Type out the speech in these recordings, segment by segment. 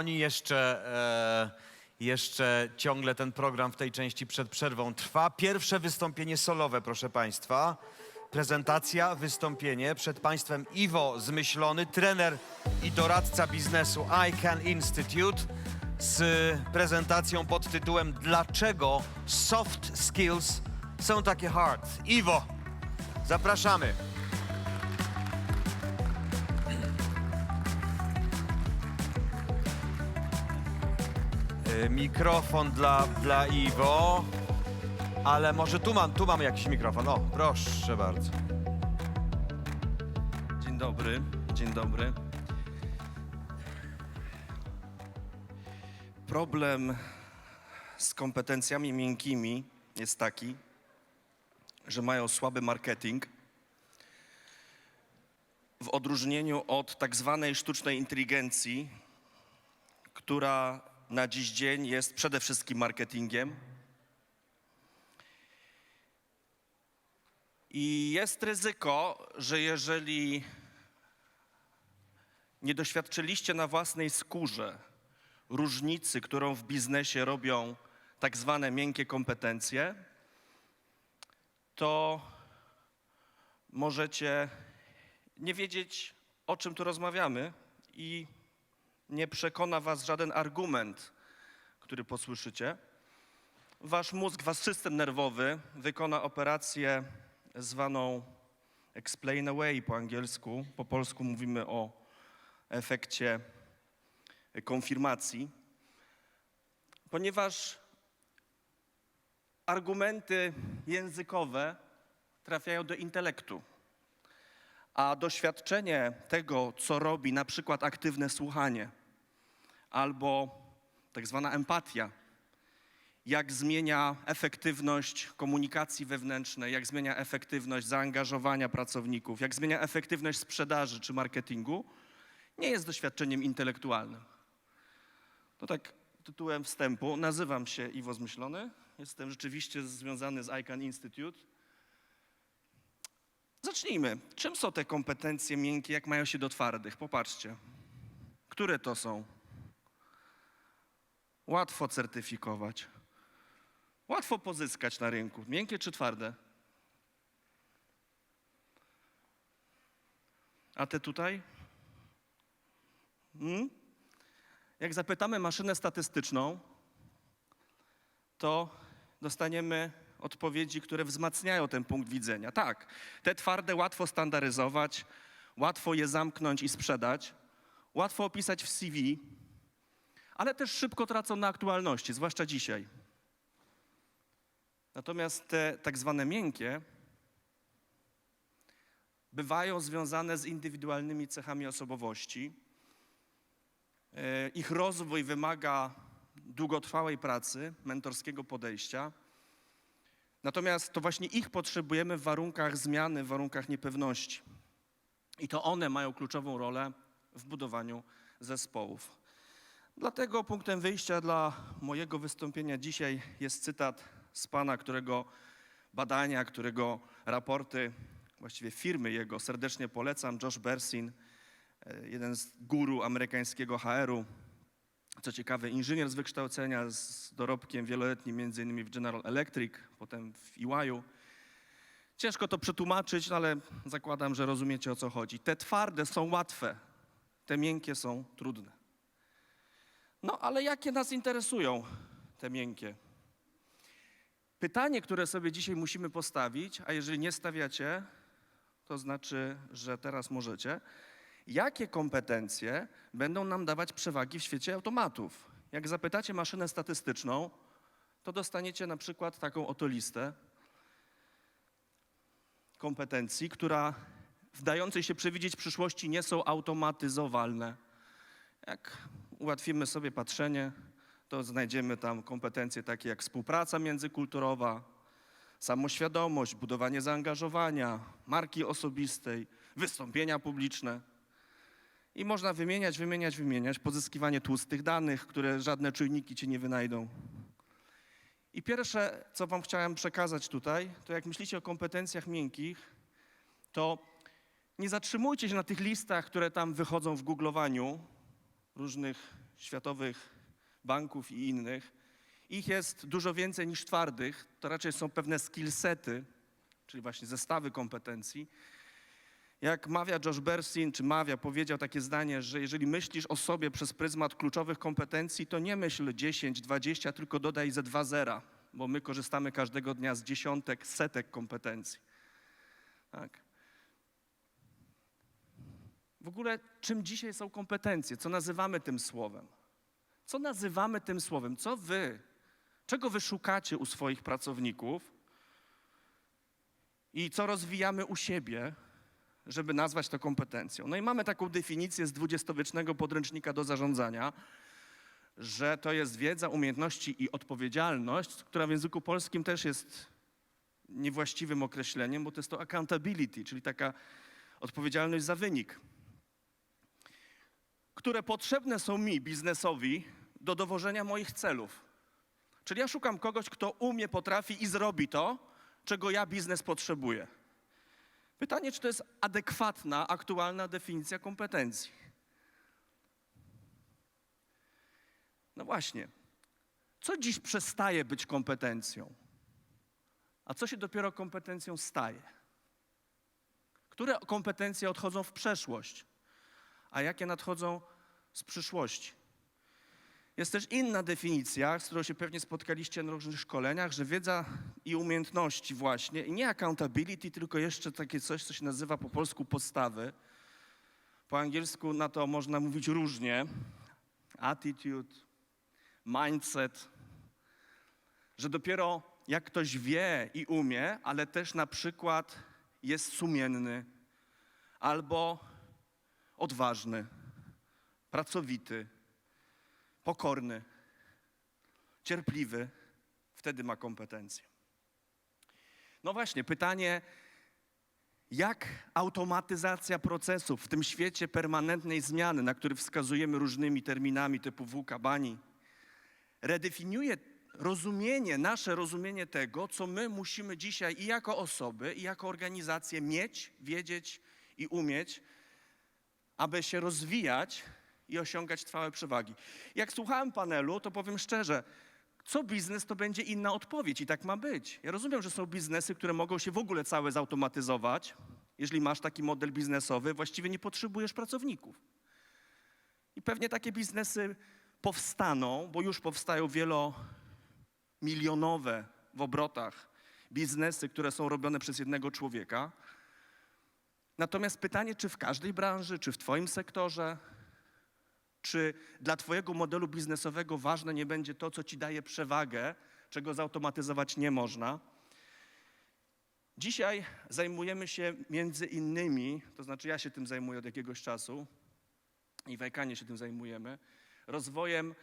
Oni jeszcze, e, jeszcze ciągle ten program w tej części przed przerwą trwa. Pierwsze wystąpienie solowe, proszę Państwa. Prezentacja, wystąpienie. Przed Państwem Iwo Zmyślony, trener i doradca biznesu ICANN Institute z prezentacją pod tytułem Dlaczego soft skills są takie hard? Iwo, zapraszamy. Mikrofon dla, dla Iwo. Ale może tu mam, tu mam jakiś mikrofon. O, proszę bardzo. Dzień dobry, dzień dobry. Problem z kompetencjami miękkimi jest taki, że mają słaby marketing. W odróżnieniu od tak zwanej sztucznej inteligencji, która na dziś dzień jest przede wszystkim marketingiem. I jest ryzyko, że jeżeli nie doświadczyliście na własnej skórze różnicy, którą w biznesie robią tak zwane miękkie kompetencje, to możecie nie wiedzieć, o czym tu rozmawiamy i nie przekona was żaden argument, który posłyszycie. Wasz mózg, wasz system nerwowy wykona operację zwaną explain away po angielsku. Po polsku mówimy o efekcie konfirmacji, ponieważ argumenty językowe trafiają do intelektu, a doświadczenie tego, co robi na przykład aktywne słuchanie albo tak zwana empatia, jak zmienia efektywność komunikacji wewnętrznej, jak zmienia efektywność zaangażowania pracowników, jak zmienia efektywność sprzedaży czy marketingu, nie jest doświadczeniem intelektualnym. To tak tytułem wstępu. Nazywam się Iwo Zmyślony. Jestem rzeczywiście związany z ICANN Institute. Zacznijmy. Czym są te kompetencje miękkie, jak mają się do twardych? Popatrzcie. Które to są? Łatwo certyfikować. Łatwo pozyskać na rynku. Miękkie czy twarde? A te tutaj? Hmm? Jak zapytamy maszynę statystyczną, to dostaniemy odpowiedzi, które wzmacniają ten punkt widzenia. Tak, te twarde łatwo standaryzować, łatwo je zamknąć i sprzedać, łatwo opisać w CV, ale też szybko tracą na aktualności, zwłaszcza dzisiaj. Natomiast te tak zwane miękkie bywają związane z indywidualnymi cechami osobowości. E, Ich rozwój wymaga długotrwałej pracy, mentorskiego podejścia. Natomiast to właśnie ich potrzebujemy w warunkach zmiany, w warunkach niepewności. I to one mają kluczową rolę w budowaniu zespołów. Dlatego punktem wyjścia dla mojego wystąpienia dzisiaj jest cytat z pana, którego badania, którego raporty, właściwie firmy jego serdecznie polecam, Josh Bersin, e, jeden z guru amerykańskiego HR-u, co ciekawe, inżynier z wykształcenia, z dorobkiem wieloletnim między innymi w General Electric, potem w EY-u. Ciężko to przetłumaczyć, no ale zakładam, że rozumiecie o co chodzi. Te twarde są łatwe, te miękkie są trudne. No ale jakie nas interesują te miękkie? Pytanie, które sobie dzisiaj musimy postawić, a jeżeli nie stawiacie, to znaczy, że teraz możecie. Jakie kompetencje będą nam dawać przewagi w świecie automatów? Jak zapytacie maszynę statystyczną, to dostaniecie na przykład taką oto listę kompetencji, która w dającej się przewidzieć przyszłości nie są automatyzowalne. Jak ułatwimy sobie patrzenie, to znajdziemy tam kompetencje takie jak współpraca międzykulturowa, samoświadomość, budowanie zaangażowania, marki osobistej, wystąpienia publiczne. I można wymieniać, wymieniać, wymieniać, pozyskiwanie tłustych danych, które żadne czujniki ci nie wynajdą. I pierwsze, co wam chciałem przekazać tutaj, to jak myślicie o kompetencjach miękkich, to nie zatrzymujcie się na tych listach, które tam wychodzą w googlowaniu różnych światowych banków i innych. Ich jest dużo więcej niż twardych, to raczej są pewne skillsety, czyli właśnie zestawy kompetencji. Jak mawia Josh Bersin, czy mawia, powiedział takie zdanie, że jeżeli myślisz o sobie przez pryzmat kluczowych kompetencji, to nie myśl 10, 20, tylko dodaj ze dwa zera, bo my korzystamy każdego dnia z dziesiątek, setek kompetencji. Tak. W ogóle czym dzisiaj są kompetencje? Co nazywamy tym słowem? Co nazywamy tym słowem? Co wy, czego wy szukacie u swoich pracowników i co rozwijamy u siebie, żeby nazwać to kompetencją? No i mamy taką definicję z dwudziestowiecznego podręcznika do zarządzania, że to jest wiedza, umiejętności i odpowiedzialność, która w języku polskim też jest niewłaściwym określeniem, bo to jest to accountability, czyli taka odpowiedzialność za wynik które potrzebne są mi, biznesowi, do dowożenia moich celów. Czyli ja szukam kogoś, kto umie, potrafi i zrobi to, czego ja, biznes, potrzebuję. Pytanie, czy to jest adekwatna, aktualna definicja kompetencji? No właśnie. Co dziś przestaje być kompetencją? A co się dopiero kompetencją staje? Które kompetencje odchodzą w przeszłość? A jakie nadchodzą z przyszłości. Jest też inna definicja, z którą się pewnie spotkaliście na różnych szkoleniach, że wiedza i umiejętności właśnie, nie accountability, tylko jeszcze takie coś, co się nazywa po polsku postawy. Po angielsku na to można mówić różnie. Attitude, mindset, że dopiero jak ktoś wie i umie, ale też na przykład jest sumienny albo odważny, pracowity, pokorny, cierpliwy, wtedy ma kompetencje. No właśnie, pytanie, jak automatyzacja procesów w tym świecie permanentnej zmiany, na który wskazujemy różnymi terminami typu WUKA, BANI, redefiniuje rozumienie, nasze rozumienie tego, co my musimy dzisiaj i jako osoby, i jako organizacje mieć, wiedzieć i umieć, aby się rozwijać i osiągać trwałe przewagi. Jak słuchałem panelu, to powiem szczerze, co biznes, to będzie inna odpowiedź i tak ma być. Ja rozumiem, że są biznesy, które mogą się w ogóle całe zautomatyzować. Jeżeli masz taki model biznesowy, właściwie nie potrzebujesz pracowników. I pewnie takie biznesy powstaną, bo już powstają wielomilionowe w obrotach biznesy, które są robione przez jednego człowieka. Natomiast pytanie, czy w każdej branży, czy w Twoim sektorze, czy dla Twojego modelu biznesowego ważne nie będzie to, co Ci daje przewagę, czego zautomatyzować nie można. Dzisiaj zajmujemy się między innymi, to znaczy ja się tym zajmuję od jakiegoś czasu i w Ekanie się tym zajmujemy, rozwojem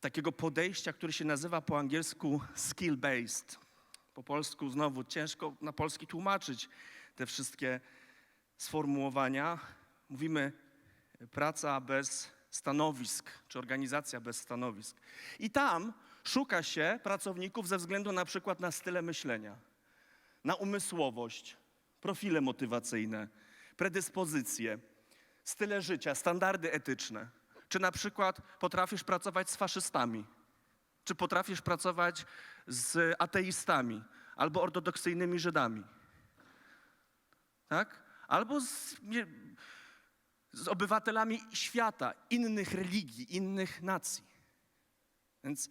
takiego podejścia, które się nazywa po angielsku skill-based. Po polsku znowu ciężko na polski tłumaczyć te wszystkie sformułowania. Mówimy praca bez stanowisk, czy organizacja bez stanowisk. I tam szuka się pracowników ze względu na przykład na style myślenia, na umysłowość, profile motywacyjne, predyspozycje, style życia, standardy etyczne. Czy na przykład potrafisz pracować z faszystami? Czy potrafisz pracować z ateistami albo ortodoksyjnymi Żydami? Tak? Albo z, z obywatelami świata, innych religii, innych nacji. Więc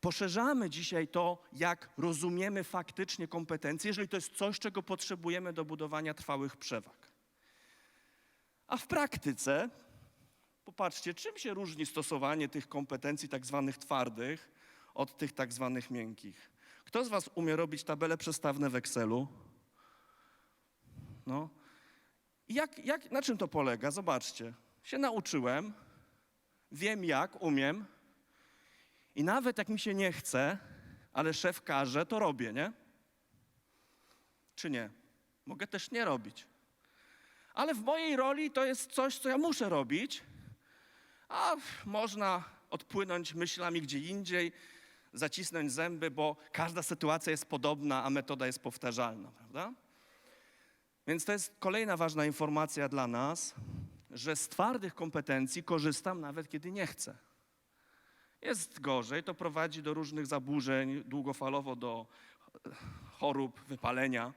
poszerzamy dzisiaj to, jak rozumiemy faktycznie kompetencje, jeżeli to jest coś, czego potrzebujemy do budowania trwałych przewag. A w praktyce, popatrzcie, czym się różni stosowanie tych kompetencji tak zwanych twardych od tych tak zwanych miękkich. Kto z Was umie robić tabele przestawne w Excelu? No. I jak, jak, na czym to polega? Zobaczcie. Się nauczyłem, wiem jak, umiem i nawet jak mi się nie chce, ale szef każe, to robię, nie? Czy nie? Mogę też nie robić. Ale w mojej roli to jest coś, co ja muszę robić, a można odpłynąć myślami gdzie indziej, zacisnąć zęby, bo każda sytuacja jest podobna, a metoda jest powtarzalna, prawda? Więc to jest kolejna ważna informacja dla nas, że z twardych kompetencji korzystam nawet kiedy nie chcę. Jest gorzej, to prowadzi do różnych zaburzeń, długofalowo do chorób, wypalenia,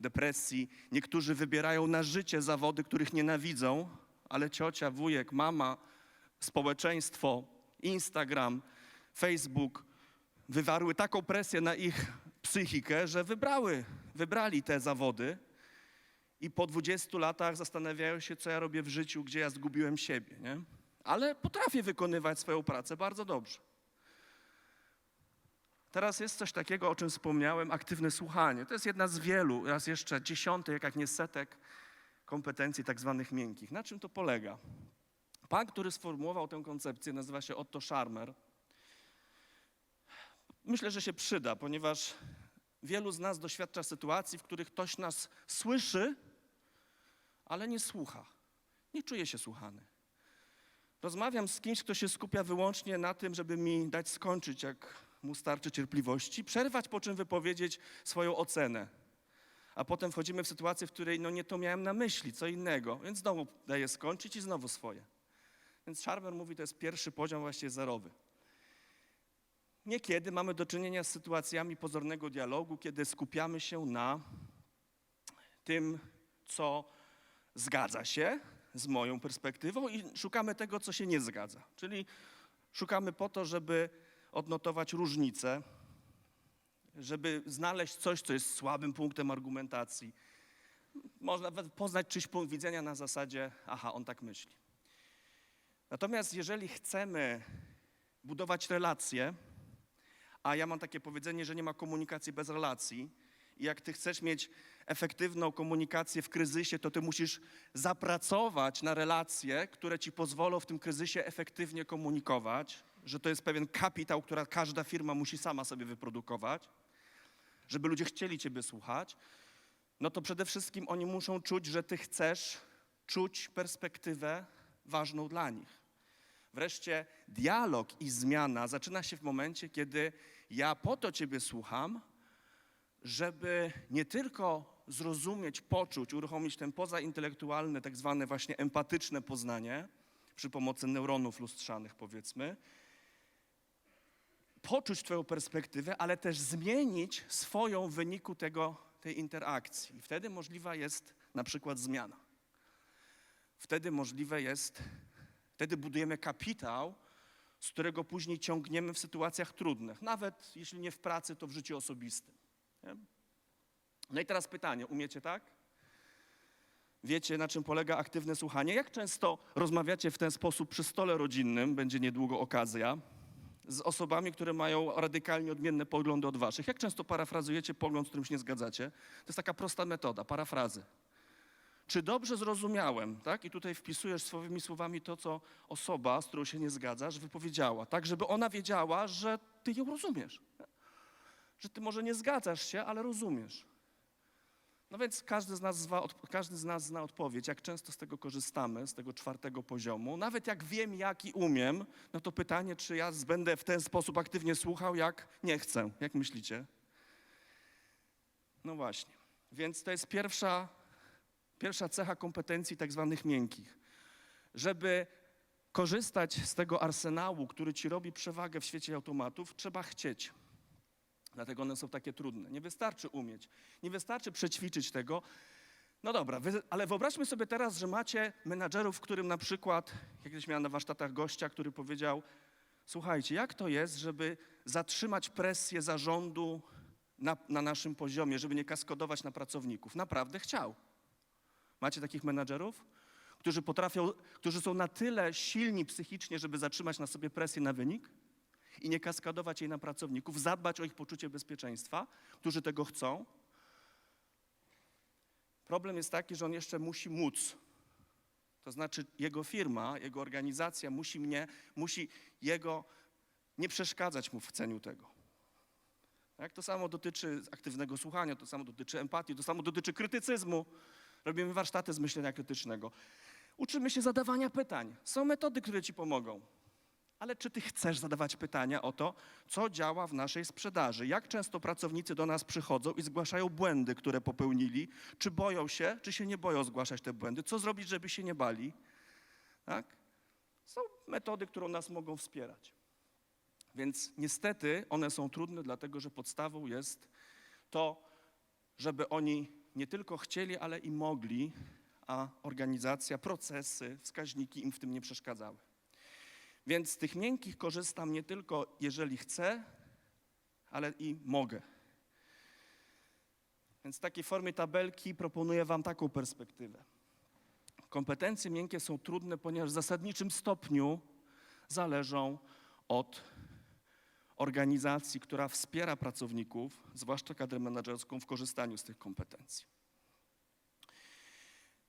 depresji. Niektórzy wybierają na życie zawody, których nienawidzą, ale ciocia, wujek, mama, społeczeństwo, Instagram, Facebook wywarły taką presję na ich psychikę, że wybrały, wybrali te zawody i po 20 latach zastanawiają się, co ja robię w życiu, gdzie ja zgubiłem siebie, nie? Ale potrafię wykonywać swoją pracę bardzo dobrze. Teraz jest coś takiego, o czym wspomniałem, aktywne słuchanie. To jest jedna z wielu, raz jeszcze dziesiątek, jak nie setek kompetencji tak zwanych miękkich. Na czym to polega? Pan, który sformułował tę koncepcję, nazywa się Otto Scharmer. Myślę, że się przyda, ponieważ wielu z nas doświadcza sytuacji, w których ktoś nas słyszy, ale nie słucha. Nie czuje się słuchany. Rozmawiam z kimś, kto się skupia wyłącznie na tym, żeby mi dać skończyć, jak mu starczy cierpliwości, przerwać, po czym wypowiedzieć swoją ocenę. A potem wchodzimy w sytuację, w której no nie to miałem na myśli, co innego, więc znowu daję skończyć i znowu swoje. Więc Scharmer mówi, to jest pierwszy poziom właściwie zerowy. Niekiedy mamy do czynienia z sytuacjami pozornego dialogu, kiedy skupiamy się na tym, co zgadza się z moją perspektywą i szukamy tego, co się nie zgadza. Czyli szukamy po to, żeby odnotować różnice, żeby znaleźć coś, co jest słabym punktem argumentacji. Można nawet poznać czyjś punkt widzenia na zasadzie, aha, on tak myśli. Natomiast jeżeli chcemy budować relacje, a ja mam takie powiedzenie, że nie ma komunikacji bez relacji. I jak ty chcesz mieć efektywną komunikację w kryzysie, to ty musisz zapracować na relacje, które ci pozwolą w tym kryzysie efektywnie komunikować, że to jest pewien kapitał, który każda firma musi sama sobie wyprodukować, żeby ludzie chcieli ciebie słuchać. No to przede wszystkim oni muszą czuć, że ty chcesz czuć perspektywę ważną dla nich. Wreszcie dialog i zmiana zaczyna się w momencie, kiedy ja po to Ciebie słucham, żeby nie tylko zrozumieć, poczuć, uruchomić ten pozaintelektualny, tak zwane właśnie empatyczne poznanie przy pomocy neuronów lustrzanych, powiedzmy, poczuć Twoją perspektywę, ale też zmienić swoją w wyniku tego, tej interakcji. Wtedy możliwa jest na przykład zmiana. Wtedy możliwe jest Wtedy budujemy kapitał, z którego później ciągniemy w sytuacjach trudnych, nawet jeśli nie w pracy, to w życiu osobistym. Nie? No i teraz pytanie, umiecie tak? Wiecie, na czym polega aktywne słuchanie? Jak często rozmawiacie w ten sposób przy stole rodzinnym, będzie niedługo okazja, z osobami, które mają radykalnie odmienne poglądy od waszych? Jak często parafrazujecie pogląd, z którym się nie zgadzacie? To jest taka prosta metoda, parafrazy. Czy dobrze zrozumiałem, tak? I tutaj wpisujesz swoimi słowami to, co osoba, z którą się nie zgadzasz, wypowiedziała, tak? Żeby ona wiedziała, że ty ją rozumiesz. Że ty może nie zgadzasz się, ale rozumiesz. No więc każdy z, nas zna, każdy z nas zna odpowiedź, jak często z tego korzystamy, z tego czwartego poziomu. Nawet jak wiem, jak i umiem, no to pytanie, czy ja będę w ten sposób aktywnie słuchał, jak nie chcę. Jak myślicie? No właśnie. Więc to jest pierwsza Pierwsza cecha kompetencji tak zwanych miękkich. Żeby korzystać z tego arsenału, który ci robi przewagę w świecie automatów, trzeba chcieć. Dlatego one są takie trudne. Nie wystarczy umieć, nie wystarczy przećwiczyć tego. No dobra, wy, ale wyobraźmy sobie teraz, że macie menadżerów, w którym na przykład, jak kiedyś miałem na warsztatach gościa, który powiedział, słuchajcie, jak to jest, żeby zatrzymać presję zarządu na, na naszym poziomie, żeby nie kaskodować na pracowników? Naprawdę chciał. Macie takich menadżerów, którzy potrafią, którzy są na tyle silni psychicznie, żeby zatrzymać na sobie presję na wynik i nie kaskadować jej na pracowników, zadbać o ich poczucie bezpieczeństwa, którzy tego chcą. Problem jest taki, że on jeszcze musi móc. To znaczy jego firma, jego organizacja musi mnie, musi jego nie przeszkadzać mu w ceniu tego. Tak? To samo dotyczy aktywnego słuchania, to samo dotyczy empatii, to samo dotyczy krytycyzmu. Robimy warsztaty z myślenia krytycznego. Uczymy się zadawania pytań. Są metody, które ci pomogą. Ale czy ty chcesz zadawać pytania o to, co działa w naszej sprzedaży? Jak często pracownicy do nas przychodzą i zgłaszają błędy, które popełnili? Czy boją się, czy się nie boją zgłaszać te błędy? Co zrobić, żeby się nie bali? Tak? Są metody, które nas mogą wspierać. Więc niestety one są trudne, dlatego że podstawą jest to, żeby oni nie tylko chcieli, ale i mogli, a organizacja, procesy, wskaźniki im w tym nie przeszkadzały. Więc z tych miękkich korzystam nie tylko jeżeli chcę, ale i mogę. Więc w takiej formie tabelki proponuję Wam taką perspektywę. Kompetencje miękkie są trudne, ponieważ w zasadniczym stopniu zależą od organizacji, która wspiera pracowników, zwłaszcza kadrę menedżerską, w korzystaniu z tych kompetencji.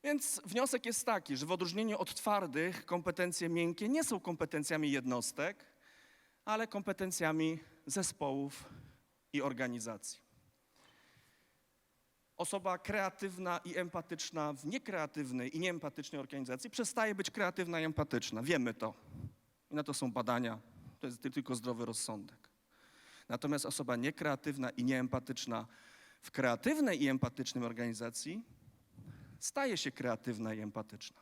Więc wniosek jest taki, że w odróżnieniu od twardych, kompetencje miękkie nie są kompetencjami jednostek, ale kompetencjami zespołów i organizacji. Osoba kreatywna i empatyczna w niekreatywnej i nieempatycznej organizacji przestaje być kreatywna i empatyczna. Wiemy to. I na to są badania. To jest tylko zdrowy rozsądek. Natomiast osoba niekreatywna i nieempatyczna w kreatywnej i empatycznej organizacji staje się kreatywna i empatyczna.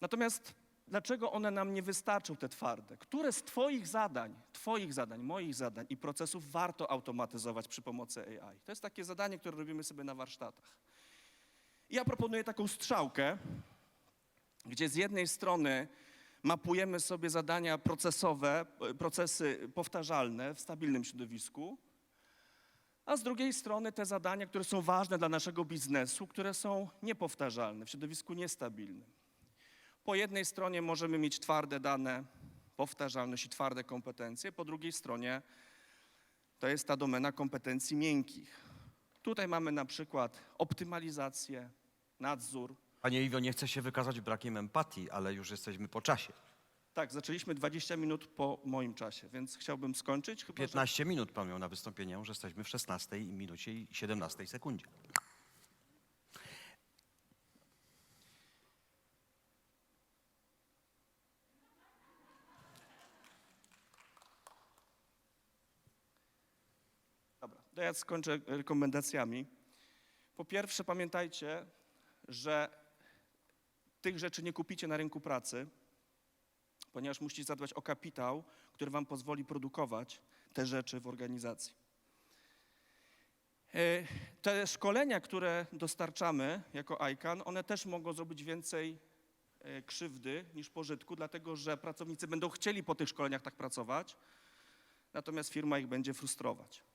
Natomiast dlaczego one nam nie wystarczą, te twarde? Które z Twoich zadań, Twoich zadań, moich zadań i procesów warto automatyzować przy pomocy AI? To jest takie zadanie, które robimy sobie na warsztatach. I ja proponuję taką strzałkę, gdzie z jednej strony mapujemy sobie zadania procesowe, procesy powtarzalne w stabilnym środowisku, a z drugiej strony te zadania, które są ważne dla naszego biznesu, które są niepowtarzalne w środowisku niestabilnym. Po jednej stronie możemy mieć twarde dane, powtarzalność i twarde kompetencje, po drugiej stronie to jest ta domena kompetencji miękkich. Tutaj mamy na przykład optymalizację, nadzór. Panie Iwo, nie chcę się wykazać brakiem empatii, ale już jesteśmy po czasie. Tak, zaczęliśmy 20 minut po moim czasie, więc chciałbym skończyć. Chyba, że... 15 minut pan miał na wystąpienie, już jesteśmy w 16 minucie i 17 sekundzie. Dobra, to ja skończę rekomendacjami. Po pierwsze, pamiętajcie, że tych rzeczy nie kupicie na rynku pracy, ponieważ musicie zadbać o kapitał, który wam pozwoli produkować te rzeczy w organizacji. E, Te szkolenia, które dostarczamy jako ICANN, one też mogą zrobić więcej e, krzywdy niż pożytku, dlatego że pracownicy będą chcieli po tych szkoleniach tak pracować, natomiast firma ich będzie frustrować.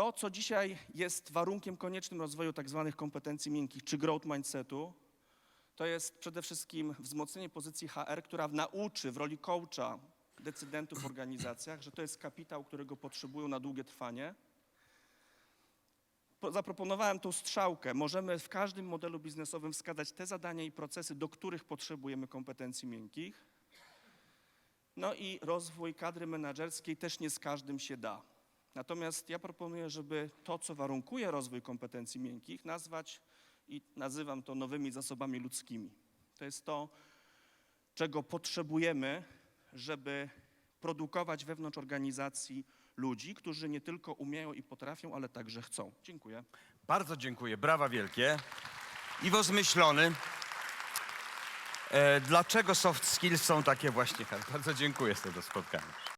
To, co dzisiaj jest warunkiem koniecznym rozwoju tak zwanych kompetencji miękkich czy growth mindsetu, to jest przede wszystkim wzmocnienie pozycji HR, która nauczy w roli coacha decydentów w organizacjach, że to jest kapitał, którego potrzebują na długie trwanie. Po- Zaproponowałem tą strzałkę. Możemy w każdym modelu biznesowym wskazać te zadania i procesy, do których potrzebujemy kompetencji miękkich. No i rozwój kadry menedżerskiej też nie z każdym się da. Natomiast ja proponuję, żeby to, co warunkuje rozwój kompetencji miękkich, nazwać i nazywam to nowymi zasobami ludzkimi. To jest to, czego potrzebujemy, żeby produkować wewnątrz organizacji ludzi, którzy nie tylko umieją i potrafią, ale także chcą. Dziękuję. Bardzo dziękuję, brawa wielkie. Iwo Zmyślony. E, dlaczego soft skills są takie właśnie? Bardzo dziękuję z tego spotkania.